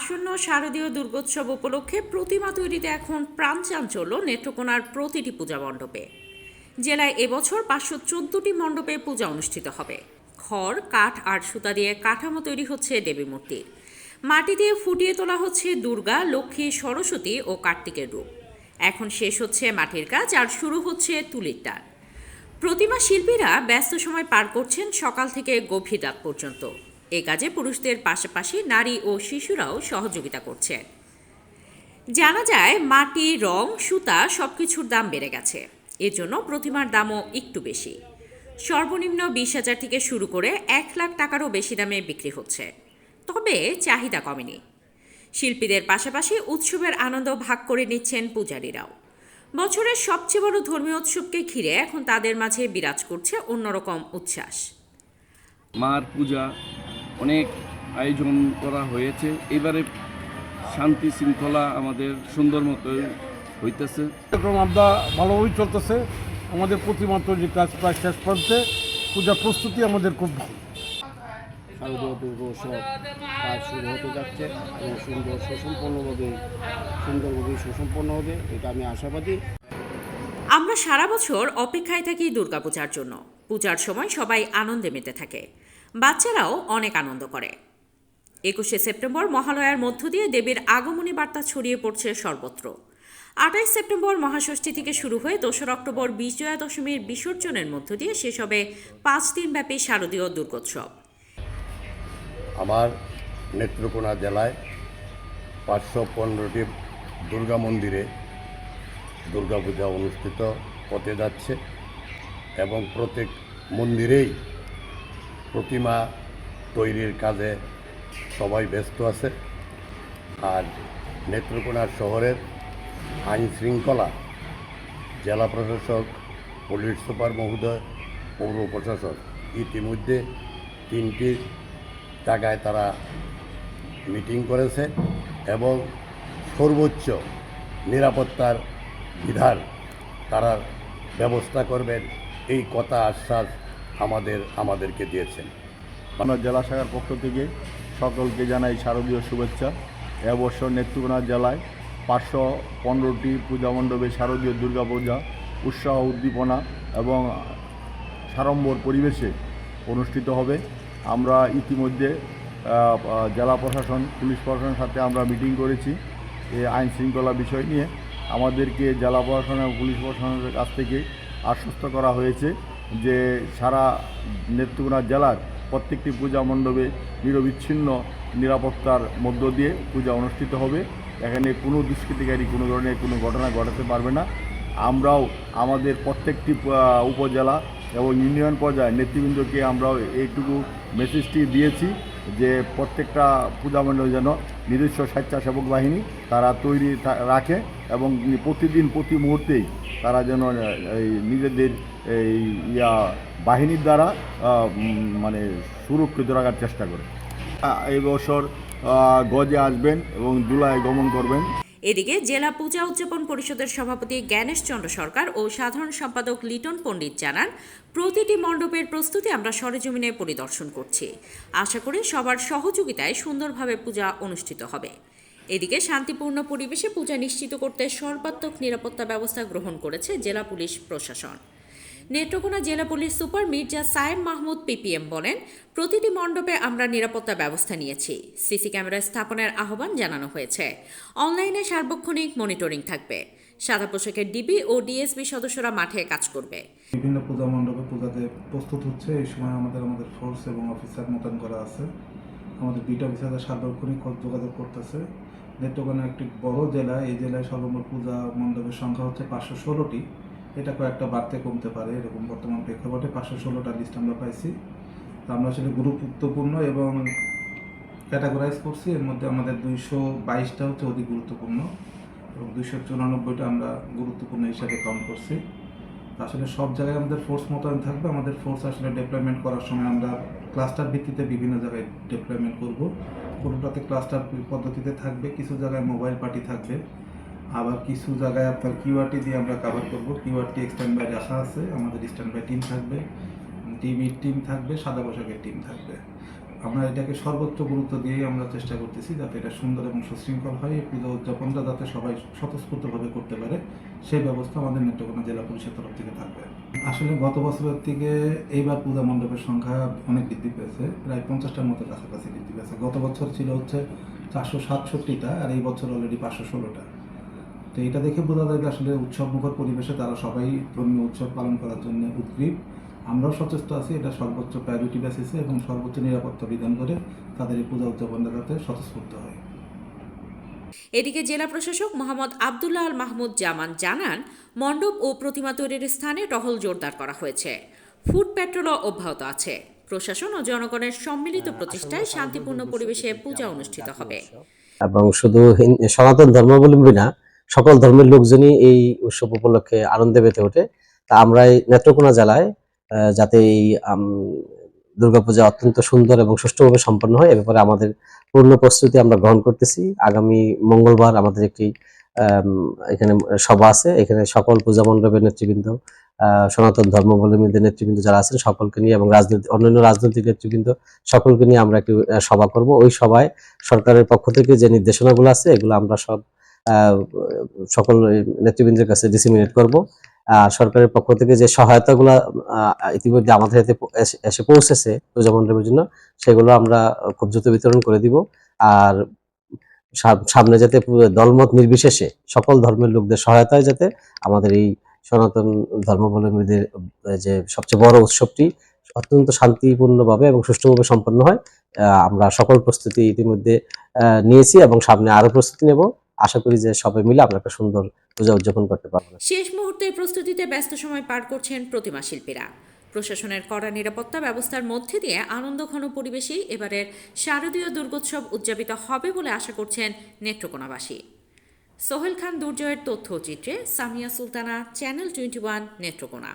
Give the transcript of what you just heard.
আসন্ন শারদীয় দুর্গোৎসব উপলক্ষে প্রতিমা তৈরিতে এখন প্রাণ চাঞ্চল্য নেত্রকোনার প্রতিটি পূজা মণ্ডপে। জেলায় এবছর পাঁচশো চোদ্দটি মণ্ডপে পূজা অনুষ্ঠিত হবে। খড়, কাঠ আর সুতা দিয়ে কাঠামো তৈরি হচ্ছে দেবী মূর্তির মাটি দিয়ে ফুটিয়ে তোলা হচ্ছে দুর্গা, লক্ষ্মী, সরস্বতী ও কার্তিকের রূপ। এখন শেষ হচ্ছে মাটির কাজ আর শুরু হচ্ছে তুলির টান। প্রতিমা শিল্পীরা ব্যস্ত সময় পার করছেন সকাল থেকে গভীর রাত পর্যন্ত। এ কাজে পুরুষদের পাশাপাশি নারী ও শিশুরাও সহযোগিতা করছেন জানা যায়, মাটি, রং, সুতা সবকিছুর দাম বেড়ে গেছে। এজন্য প্রতিমার দামও একটু বেশি। সর্বনিম্ন বিশ হাজার থেকে শুরু করে এক লাখ টাকারও বেশি দামে বিক্রি হচ্ছে। তবে চাহিদা কমেনি। শিল্পীদের পাশাপাশি উৎসবের আনন্দ ভাগ করে নিচ্ছেন পূজারীরাও। বছরের সবচেয়ে বড় ধর্মীয় উৎসবকে ঘিরে এখন তাদের মাঝে বিরাজ করছে অন্যরকম উচ্ছ্বাস। মার পূজা অনেক আয়োজন করা হয়েছে। এবারে শান্তি শৃঙ্খলা আমাদের সুন্দর মতো হইতেছে। কার্যক্রম আমরা ভালোভাবেই চলতেছে। আমাদের প্রতিমা তৈরির কাজ প্রায় শেষ প্রান্তে পূজার প্রস্তুতি আমাদের খুব ভালো। শারদীয় দুর্গোৎসব কাজ শুরু হতে যাচ্ছে এবং সুন্দর সুসম্পন্নভাবে সুন্দরভাবে সুসম্পন্ন হবে এটা আমি আশাবাদী। আমরা সারা বছর অপেক্ষায় থাকি দুর্গাপূজার জন্য। পূজার সময় সবাই আনন্দে মেতে থাকে। বাচ্চারাও অনেক আনন্দ করে। একুশে সেপ্টেম্বর মহালয়ার মধ্য দিয়ে দেবীর আগমনী বার্তা ছড়িয়ে পড়ছে সর্বত্র। আঠাইশ সেপ্টেম্বর মহাষষ্ঠী থেকে শুরু হয়ে দোসরা অক্টোবর বিজয়া দশমীর বিসর্জনের মধ্য দিয়ে শেষ হবে পাঁচ দিনব্যাপী শারদীয় দুর্গোৎসব। আমার নেত্রকোনা জেলায় পাঁচশো পনেরোটি দুর্গা মন্দিরে দুর্গাপূজা অনুষ্ঠিত হতে যাচ্ছে এবং প্রত্যেক মন্দিরেই প্রতিমা তৈরির কাজে সবাই ব্যস্ত আছে। আর নেত্রকোনা শহরের আইন শৃঙ্খলা জেলা প্রশাসক, পুলিশ সুপার মহোদয়, পৌর প্রশাসক ইতিমধ্যে তিনটি জায়গায় তারা মিটিং করেছে এবং সর্বোচ্চ নিরাপত্তার বিধান তারা ব্যবস্থা করবেন, এই কথা আশ্বাস আমাদের, আমাদেরকে দিয়েছেন। আমরা জেলা শাখার পক্ষ থেকে সকলকে জানাই শারদীয় শুভেচ্ছা। এবছর নেত্রকোনা জেলায় পাঁচশো পনেরোটি পূজা মণ্ডপে শারদীয় দুর্গাপূজা, উৎসাহ উদ্দীপনা এবং সাড়ম্বর পরিবেশে অনুষ্ঠিত হবে। আমরা ইতিমধ্যে জেলা প্রশাসন, পুলিশ প্রশাসনের সাথে আমরা মিটিং করেছি এই আইন শৃঙ্খলা বিষয় নিয়ে। আমাদেরকে জেলা প্রশাসন এবং পুলিশ প্রশাসনের কাছ থেকে আশ্বস্ত করা হয়েছে। যে সারা নেত্রকোনা জেলার প্রত্যেকটি পূজা মণ্ডপে নিরবিচ্ছিন্ন নিরাপত্তার মধ্য দিয়ে পূজা অনুষ্ঠিত হবে। এখানে কোনো দুষ্কৃতিকারী কোনো ধরনের কোনো ঘটনা ঘটাতে পারবে না। আমরাও আমাদের প্রত্যেকটি উপজেলা এবং ইউনিয়ন পর্যায়ে নেতৃবৃন্দকে আমরাও এইটুকু মেসেজটি দিয়েছি যে প্রত্যেকটা পূজা মণ্ডল যেন নিজস্ব স্বেচ্ছাসেবক বাহিনী তারা তৈরি রাখে এবং প্রতিদিন, প্রতি মুহূর্তেই তারা যেন এই নিজেদের এই ইয়া বাহিনীর দ্বারা মানে সুরক্ষিত রাখার চেষ্টা করে। এই বছর গজে আসবেন এবং জুলাই গমন করবেন। এদিকে জেলা পূজা উদযাপন পরিষদের সভাপতি জ্ঞানেশ চন্দ্র সরকার ও সাধারণ সম্পাদক লিটন পণ্ডিত জানান, প্রতিটি মণ্ডপের প্রস্তুতি আমরা সরেজমিনে পরিদর্শন করছি। আশা করি সবার সহযোগিতায় সুন্দরভাবে পূজা অনুষ্ঠিত হবে। এদিকে শান্তিপূর্ণ পরিবেশে পূজা নিশ্চিত করতে সর্বাত্মক নিরাপত্তা ব্যবস্থা গ্রহণ করেছে জেলা পুলিশ প্রশাসন। নেত্রকোনা জেলা police super Mirza Sayem Mahmud PPM বলেন, প্রতিটি মণ্ডপে আমরা নিরাপত্তা ব্যবস্থা নিয়েছি। সিসি ক্যামেরা স্থাপনের আহ্বান জানানো হয়েছে। অনলাইনে সার্বক্ষণিক মনিটরিং থাকবে। সাদা পোশাকের ডিবি ও ডিএসবি সদস্যরা মাঠে কাজ করবে। বিভিন্ন পূজা মণ্ডপে পূজাতে প্রস্তুত হচ্ছে। এই সময় আমাদের আমাদের ফোর্স এবং অফিসার মোতায়েন করা আছে। আমাদের দুইটা অফিসাররা সার্বক্ষণিক যোগাযোগ করতেছে। নেত্রকোনা একটি বড় জেলা। এই জেলায় সর্বমোট পূজা মণ্ডপের সংখ্যা হচ্ছে পাঁচশো ষোলোটি। এটা কয়েকটা বাড়তে কমতে পারে, এরকম বর্তমান প্রেক্ষাপটে পাঁচশো ষোলোটা লিস্ট আমরা পাইছি। তো আমরা আসলে গুরুত্বপূর্ণ এবং ক্যাটাগরাইজ করছি, এর মধ্যে আমাদের দুইশো বাইশটা হচ্ছে অধিক গুরুত্বপূর্ণ এবং দুইশো চুরানব্বইটা আমরা গুরুত্বপূর্ণ হিসাবে কাউন্ট করছি। আসলে সব জায়গায় আমাদের ফোর্স মোতায়েন থাকবে, আমাদের ফোর্স আসলে ডেপ্লয়মেন্ট করার সময় আমরা ক্লাস্টার ভিত্তিতে বিভিন্ন জায়গায় ডেপ্লয়মেন্ট করব। কোনোটাতে ক্লাস্টার পদ্ধতিতে থাকবে, কিছু জায়গায় মোবাইল পার্টি থাকবে। আবার কিছু জায়গায় আপনার কিউআরটি দিয়ে আমরা কাভার করব। কিউআরটি স্ট্যান্ড বাই রাখা আছে, আমাদের স্ট্যান্ড বাই টিম থাকবে। টিভির টিম থাকবে, সাদা পোশাকের টিম থাকবে। আমরা এটাকে সর্বোচ্চ গুরুত্ব দিয়েই আমরা চেষ্টা করতেছি যাতে এটা সুন্দর এবং সুশৃঙ্খল হয়। এই পুজো উদযাপনটা যাতে সবাই স্বতঃস্ফূর্তভাবে করতে পারে সেই ব্যবস্থা আমাদের নেত্রকোনা জেলা পুলিশের তরফ থেকে থাকবে। আসলে গত বছরের থেকে এইবার পূজা মণ্ডপের সংখ্যা অনেক বৃদ্ধি পেয়েছে, প্রায় পঞ্চাশটার মতো কাছাকাছি বৃদ্ধি পেয়েছে। গত বছর ছিল হচ্ছে চারশো সাতষট্টিটা, আর এই বছর অলরেডি পাঁচশো ষোলোটা। তো এটা দেখে বোঝা যায় যে আসলে উৎসবমুখর পরিবেশে তারা সবাই ধর্মীয় উৎসব পালন করার জন্য উদ্গ্রীব। আমরাও সচেষ্ট আছি এটা সর্বোচ্চ প্রায়োরিটি বেসিসে এবং সর্বোচ্চ নিরাপত্তা বিধান করে তাদের এই পূজা উদযাপনটা যাতে স্বতঃস্ফূর্ত হয়। এদিকে জেলা প্রশাসক মোহাম্মদ আবদুল্লাহ আল মাহমুদ জামান জানান মণ্ডপ ও প্রতিমা তৈরির স্থানে টহল জোরদার করা হয়েছে। ফুড পেট্রোলও অব্যাহত আছে। প্রশাসন ও জনগণের সম্মিলিত প্রচেষ্টায় শান্তিপূর্ণ পরিবেশে পূজা অনুষ্ঠিত হবে। এবং শুধু সনাতন ধর্মাবলম্বী না সকল ধর্মের লোকজনই এই উৎসব উপলক্ষে আনন্দে মেতে ওঠে। তা আমরা এই নেত্রকোনা জেলায় যাতে এই দুর্গাপূজা অত্যন্ত সুন্দর এবং সুষ্ঠুভাবে সম্পন্ন হয়, এ ব্যাপারে আমাদের পূর্ণ প্রস্তুতি আমরা গ্রহণ করতেছি। আগামী মঙ্গলবার আমাদের একটি এখানে সভা আছে। এখানে সকল পূজা মণ্ডপের নেতৃবৃন্দ সনাতন ধর্মাবলম্বীদের নেতৃবৃন্দ যারা আছেন, সকলকে নিয়ে এবং রাজনীতি অন্যান্য রাজনৈতিক নেতৃবৃন্দ, সকলকে নিয়ে আমরা একটি সভা করব। ওই সভায় সরকারের পক্ষ থেকে যে নির্দেশনাগুলো আছে, এগুলো আমরা সব সকল নেতৃবৃন্দের কাছে ডিসিমিনেট করব। আর সরকারের পক্ষ থেকে যে সহায়তাগুলো ইতিমধ্যে আমাদের হাতে এসে- পৌঁছেছে পূজা জন্য, সেগুলো আমরা খুব দ্রুত বিতরণ করে দিব। আর সাম- সামনে যাতে দলমত নির্বিশেষে সকল ধর্মের লোকদের সহায়তায় যাতে আমাদের এই সনাতন ধর্মাবলম্বীদের যে সবচেয়ে বড় উৎসবটি অত্যন্ত শান্তিপূর্ণভাবে এবং সুষ্ঠুভাবে সম্পন্ন হয় আমরা সকল প্রস্তুতি ইতিমধ্যে নিয়েছি এবং সামনে আরও প্রস্তুতি নেব। আশা করি যে সবাই মিলে আমরা একটা সুন্দর পূজা উদযাপন করতে পারব শেষ মুহূর্তের প্রস্তুতিতে ব্যস্ত সময় পার করছেন প্রতিমা শিল্পীরা। প্রশাসনের কড়া নিরাপত্তা ব্যবস্থার মধ্যে দিয়ে আনন্দঘন পরিবেশেই এবারের শারদীয় দুর্গোৎসব উদযাপিত হবে বলে আশা করছেন নেত্রকোনাবাসী। সোহেল খান দুর্জয়ের তথ্যচিত্রে Samia Sultana, Channel twenty one, Netrokona.